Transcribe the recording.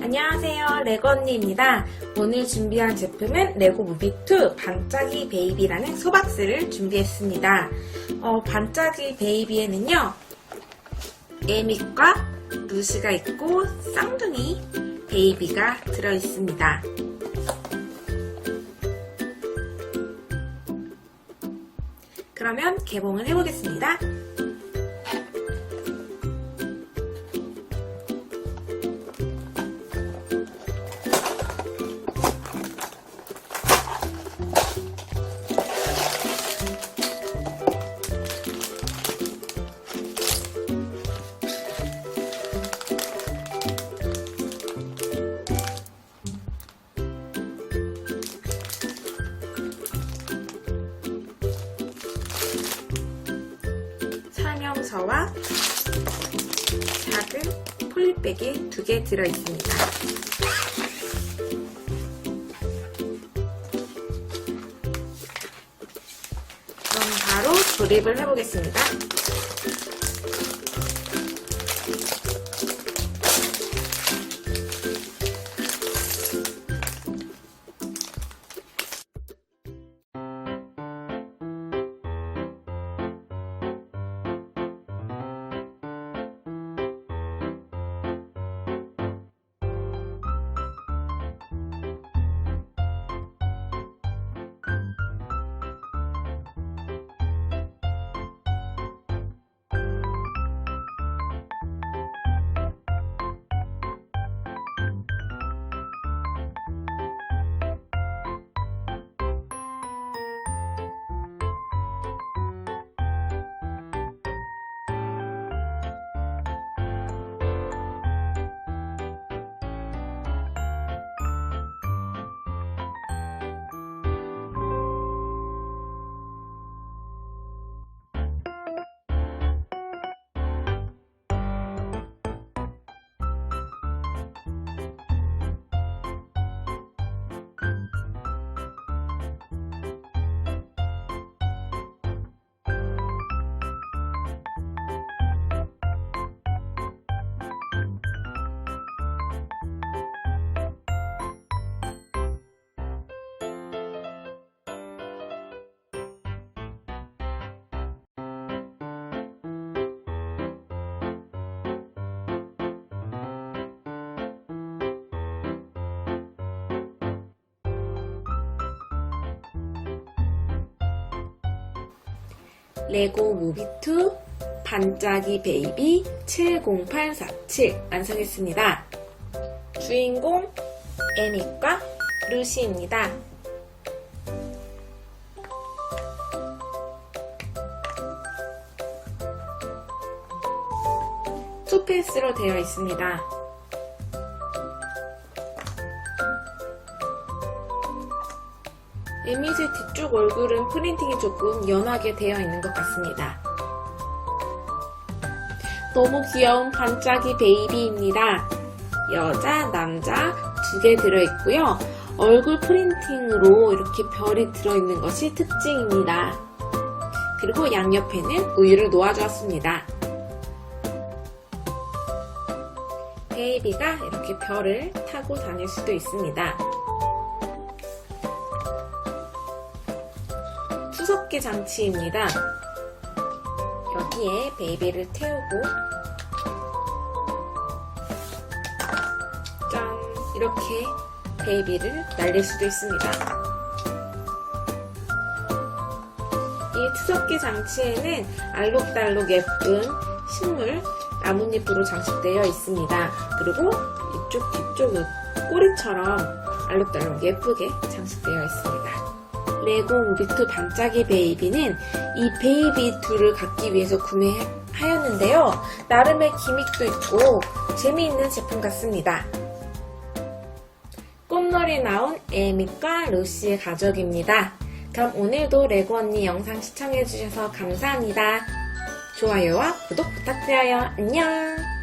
안녕하세요. 레고 언니입니다. 오늘 준비한 제품은 레고 무비2 반짝이 베이비라는 소박스를 준비했습니다. 어, 반짝이 베이비에는요, 에밋과 루시가 있고 쌍둥이 베이비가 들어있습니다. 그러면 개봉을 해보겠습니다. 설명서와 작은 폴리백이 두 개 들어있습니다. 그럼 바로 조립을 해보겠습니다. 레고 무비2 반짝이 베이비 70847 완성했습니다. 주인공 에밋과 루시입니다. 투페이스로 되어 있습니다. 에밋의 뒤쪽 얼굴은 프린팅이 조금 연하게 되어 있는 것 같습니다. 너무 귀여운 반짝이 베이비입니다. 여자, 남자 두 개 들어있고요. 얼굴 프린팅으로 이렇게 별이 들어있는 것이 특징입니다. 그리고 양옆에는 우유를 놓아주었습니다. 베이비가 이렇게 별을 타고 다닐 수도 있습니다. 투석기 장치입니다. 여기에 베이비를 태우고 짠 이렇게 베이비를 날릴 수도 있습니다. 이 투석기 장치에는 알록달록 예쁜 식물 나뭇잎으로 장식되어 있습니다. 그리고 이쪽 뒤쪽은 꼬리처럼 알록달록 예쁘게 장식되어 있습니다. 레고 무비2 반짝이 베이비는 이 베이비 2를 갖기 위해서 구매하였는데요. 나름의 기믹도 있고 재미있는 제품 같습니다. 꽃놀이 나온 에밋과 루시의 가족입니다. 그럼 오늘도 레고 언니 영상 시청해주셔서 감사합니다. 좋아요와 구독 부탁드려요. 안녕!